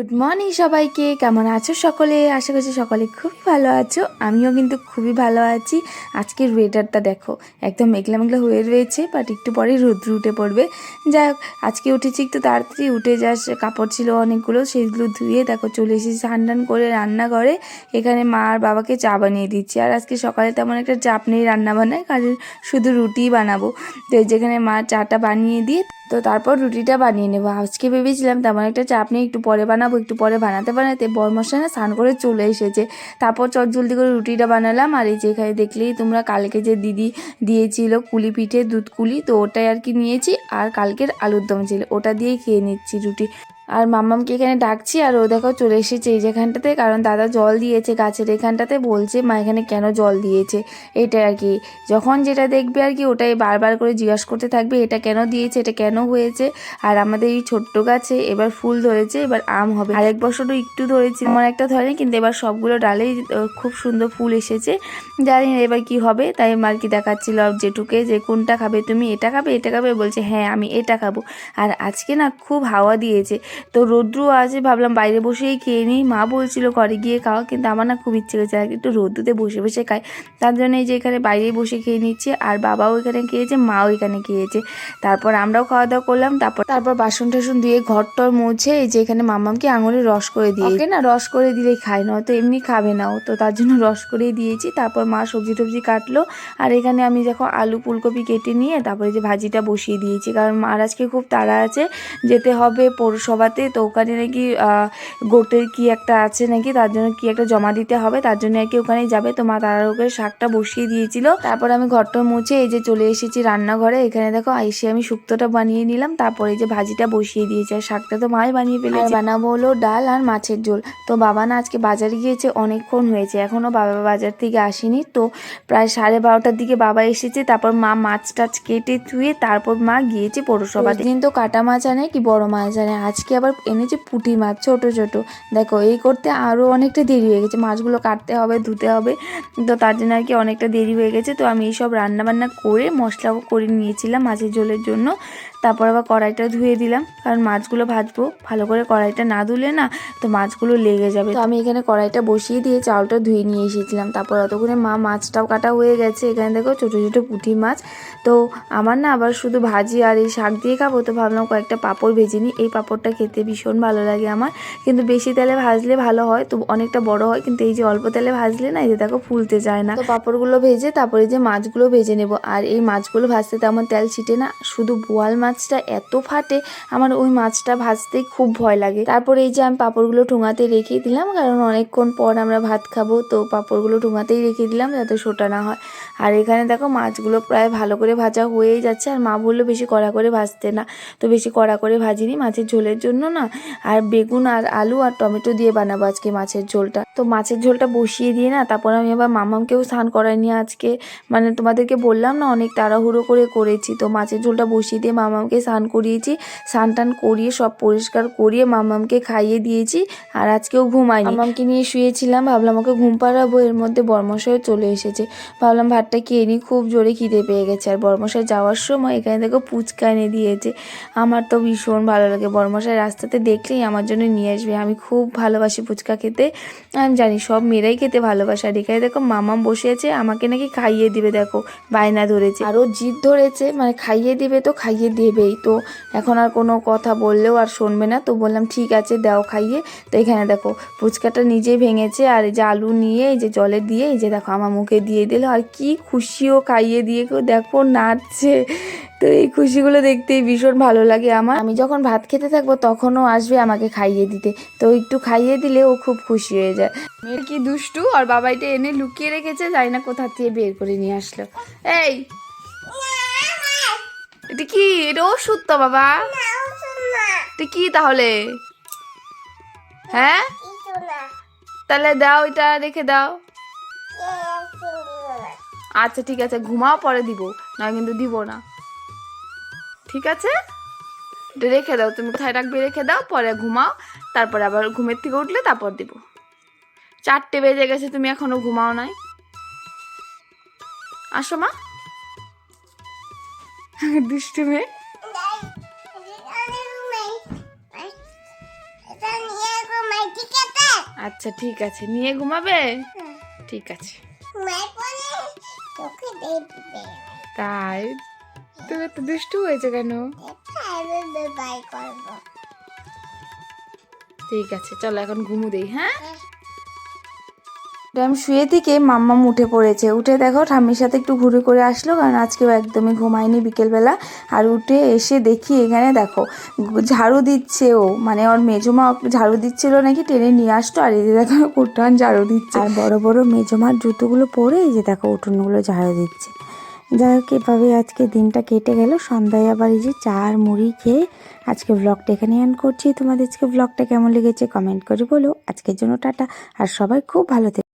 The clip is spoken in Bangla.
গুড মর্নিং সবাইকে। কেমন আছো সকলে? আশা করছি সকলে খুব ভালো আছো। আমিও কিন্তু খুবই ভালো আছি। আজকের ওয়েদারটা দেখো, একদম মেঘলা মেঘলা হয়ে রয়েছে বাট একটু পরে রৌদ্র উঠে পড়বে। যাই হোক, আজকে উঠেছি একটু তাড়াতাড়ি, উঠে যা কাপড় ছিল অনেকগুলো, সেগুলো ধুয়ে দেখো চলে এসেছি স্নান টান করে রান্না করে এখানে মা আর বাবাকে চা বানিয়ে দিচ্ছি। আর আজকে সকালে তেমন একটা চাপ নেই রান্না বান্নায় কারণ শুধু রুটিই বানাবো। তো যেখানে মা চাটা বানিয়ে দিয়ে তো তারপর রুটিটা বানিয়ে নেব। আজকে ভেবেছিলাম তেমন একটা চাপ নিয়ে একটু পরে বানাবো, একটু পরে বানাতে বানাতে বরমশা না স্নান করে চলে এসেছে। তারপর চট জলদি করে রুটিটা বানালাম, আর এই যে এখানে দেখলেই তোমরা কালকে যে দিদি দিয়েছিল কুলি পিঠে দুধ কুলি, তো ওটাই আর কি নিয়েছি, আর কালকের আলুর দম ছিল, ওটা দিয়েই খেয়ে নিচ্ছি রুটি। আর মাম্মামকে এখানে ডাকছি আর ও দেখো চলে এসেছে এই যেখানটাতে, কারণ দাদা জল দিয়েছে গাছের এখানটাতে, বলছে মা এখানে কেন জল দিয়েছে? এটা আর কি। যখন যেটা দেখবে আর কি, ওটাই বারবার করে জিজ্ঞাসা করতে থাকবে, এটা কেন দিয়েছে, এটা কেন হয়েছে? আর আমাদের এই ছোট্ট গাছে এবার ফুল ধরেছে, এবার আম হবে। আরেক বছরও একটু ধরেছে আমার একটা ধরেনি, কিন্তু এবার সবগুলো ডালেই খুব সুন্দর ফুল এসেছে। জানি না এবার কি হবে, তাই মার কি দেখাচ্ছিল জেঠুকে যে কোনটা খাবে, তুমি এটা খাবে এটা খাবে, বলছে হ্যাঁ আমি এটা খাব। আর আজকে না খুব হাওয়া দিয়েছে। তো রৌদ্র আছে, ভাবলাম বাইরে বসেই খেয়ে নিই। মা বলছিল ঘরে গিয়ে খাওয়া, কিন্তু আমার না খুব ইচ্ছে আর একটু রৌদ্রতে বসে বসে খাই। তার জন্য এই যে এখানে বাইরেই বসে খেয়ে নিচ্ছে, আর বাবাও এখানে খেয়েছে, মাও এখানে খেয়েছে। তারপর আমরাও খাওয়া দাওয়া করলাম, তারপর তারপর বাসন টাসন দিয়ে ঘর টর মুছে, এই যে এখানে মামামকে আঙুলে রস করে দিয়ে ওকে না, রস করে দিলে খায় না তো এমনি খাবে না তো তার জন্য রস করেই দিয়েছি। তারপর মা সবজি টবজি কাটলো, আর এখানে আমি দেখো আলু ফুলকপি কেটে নিয়ে, তারপরে যে ভাজিটা বসিয়ে দিয়েছি, কারণ মার আজকে খুব তাড়া আছে, যেতে হবে পৌরসভাতে তো ওখানে নাকি গোটের কি একটা আছে নাকি তার জন্য কি একটা জমা দিতে হবে তার জন্য আর কি ওখানেই যাবে। তো মা তাড়াহুড়ো করে শাকটা বসিয়ে দিয়েছিল। তারপর আমি ঘরটা মুছে এই যে চলে এসেছি রান্নাঘরে। এখানে দেখো এসে আমি শুক্তোটা বানিয়ে নিলাম তারপরে যে ভাজিটা বসিয়ে দিয়েছে। আর শাকটা তো মাই বানিয়ে আর বানাবো হলো ডাল আর মাছের ঝোল। তো বাবা না আজকে বাজারে গিয়েছে অনেকক্ষণ হয়েছে। এখনও বাবা বাজার থেকে আসেনি। তো প্রায় সাড়ে বারোটার দিকে বাবা এসেছে তারপর মা মাছ টাছ কেটে ধুয়ে তারপর মা গিয়েছে পৌরসভা কিন্তু কাটা মাছ আনে কি বড় মাছ আনে। আজকে আবার এনেছি পুঁটি মাছ, ছোট ছোট। দেখো, এই করতে আরও অনেকটা দেরি হয়ে গেছে। মাছগুলো কাটতে হবে, ধুতে হবে। তো তার জন্য আর কি অনেকটা দেরি হয়ে গেছে। তো আমি এইসব রান্নাবান্না করে মশলাও করে নিয়েছিলাম মাছের ঝোলের জন্য। তারপর আবার কড়াইটা ধুয়ে দিলাম। কারণ মাছগুলো ভাজবো, ভালো করে কড়াইটা না ধুলে না তো মাছগুলো লেগে যাবে। তো আমি এখানে কড়াইটা বসিয়ে দিয়ে চাউলটা ধুয়ে নিয়ে এসেছিলাম। তারপর অতক্ষণে মা মাছটাও কাটা হয়ে গেছে। এখানে দেখো ছোটো ছোটো পুঁটি মাছ। তো আমার না আবার শুধু ভাজি আর এই শাক দিয়ে খাব, তো ভাবলাম কয়েকটা পাঁপড় ভেজে নিই। এই পাঁপড়টা খেতে ভীষণ ভালো লাগে আমার। কিন্তু বেশি তেলে ভাজলে ভালো হয়, তো অনেকটা বড় হয়। কিন্তু এই যে অল্প তেলে ভাজলে না, এই যে দেখো ফুলতে যায় না। তো পাঁপড়গুলো ভেজে তারপরে যে মাছগুলো ভেজে নেব। আর এই মাছগুলো ভাজতে তেমন তেল ছিটে না, শুধু বোয়াল মাছটা এত ফাটে, আমার ওই মাছটা ভাজতেই খুব ভয় লাগে। তারপরে এই যে আমি পাঁপড়গুলো ঠোঙাতে রেখে দিলাম, কারণ অনেকক্ষণ পর আমরা ভাত খাব, তো পাঁপড়গুলো ঠোঙাতেই রেখে দিলাম যাতে সোটা না হয়। আর এখানে দেখো মাছগুলো প্রায় ভালো করে ভাজা হয়েই যাচ্ছে, আর মা বলল বেশি কড়া করে ভাজতে না, তো বেশি কড়া করে ভাজিনি মাছের ঝোলের জন্য না। আর বেগুন আর আলু আর টমেটো দিয়ে বানাবো আজকে মাছের ঝোলটা। তো মাছের ঝোলটা বসিয়ে দিয়ে না, তারপর আমি আবার মামামকেও স্নান করাইনি আজকে। মানে তোমাদেরকে বললাম না, অনেক তাড়াহুড়ো করে করেছি, তো মাছের ঝোলটা বসিয়ে দিয়ে মামামকে স্নান করিয়েছি স্নান টান করিয়ে সব পরিষ্কার করিয়ে মামামকে খাইয়ে দিয়েছি আর আজকেও ঘুমাইনি। মামামকে নিয়ে শুয়েছিলাম ভাবলাম ওকে ঘুম পাড়াবো এর মধ্যে বর্মশাই চলে এসেছে। ভাবলাম ভাতটা খেয়ে নিই খুব জোরে খিদে পেয়ে গেছে। আর বর্মশাই যাওয়ার সময় এখানে দেখো পুচকা এনে দিয়েছে। আমার তো ভীষণ ভালো লাগে বর্মশাই রাস্তাতে দেখলেই আমার জন্য নিয়ে আসবে। আমি খুব ভালোবাসি ফুচকা খেতে। আমি জানি সব মেয়েরাই খেতে ভালোবাসে। আর এখানে দেখো মামাম বসে আছে আমাকে নাকি খাইয়ে দিবে দেখো বায়না ধরেছে। আরও জিদ ধরেছে মানে খাইয়ে দিবে তো খাইয়ে দেবেই তো এখন আর কোনো কথা বললেও আর শুনবে না। তো বললাম, ঠিক আছে, দাও খাইয়ে। তো এখানে দেখো, ফুচকাটা নিজেই ভেঙেছে আর এই যে আলু নিয়ে, এই যে জলে দিয়ে, এই যে দেখো, আমার মুখে দিয়ে দিল। আর কি খুশিও খাইয়ে দিয়ে দেখো, নাচছে। তো এই খুশিগুলো দেখতেই ভীষণ ভালো লাগে আমার। আমি যখন ভাত খেতে থাকব, তখনও আসবে আমাকে খাইয়ে দিতে। তো একটু খাইয়ে দিলে ও খুব খুশি হয়ে যায়। মেয়ের কি দুষ্টু? আর বাবা এটা এনে লুকিয়ে রেখেছে, জানি না কোথা থেকে বের করে নিয়ে আসলো। এই এটা কি? এটা ওষুধ তো, বাবা। এটা কি তাহলে? হ্যাঁ? তাহলে দাও, এটা রেখে দাও। আচ্ছা ঠিক আছে। ঘুমাও, পরে দিব। না কিন্তু দিব না। ঠিক আছে? রেখে দাও। তুমি কোথায় রাখবে রেখে দাও, পরে ঘুমাও। তারপরে আবার ঘুমের থেকে উঠলে তারপর দিব। চারটে বেজে গেছে, তুমি এখনও ঘুমাও নাই। আসো, মা। দুষ্টু মেয়ে? আচ্ছা ঠিক আছে। নিয়ে ঘুমাবে? ঠিক আছে। তাই? তুমি তো দুষ্টু হয়েছে কেন? ঠিক আছে, চলো এখন ঘুমু দেই হ্যাঁ? আমি শুয়ে থেকে মাম্মাম উঠে পড়েছে। উঠে দেখো, ঠাম্মির সাথে একটু ঘুরে করে আসলো, কারণ আজকেও একদমই ঘুমায়নি বিকেলবেলা। আর উঠে এসে দেখি এখানে দেখো, ঝাড়ু দিচ্ছে ও। মানে ওর মেজমা ঝাড়ু দিচ্ছিল নাকি, টেনে নিয়ে আসতো, আর এই যে দেখো, উঠান ঝাড়ু দিচ্ছে। আর বড় বড় মেজমার জুতোগুলো পরে এই যে দেখো, উঠোনগুলো ঝাড়ু দিচ্ছে। যাই হোক, এভাবে আজকে দিনটা কেটে গেল। সন্ধ্যায় আবার এই যে চা আর মুড়ি খেয়ে আজকে ব্লগটা এখানে অ্যান করছি। তোমাদের আজকে ব্লগটা কেমন লেগেছে কমেন্ট করে বলো। আজকের জন্য টাটা। আর সবাই খুব ভালো থেকো।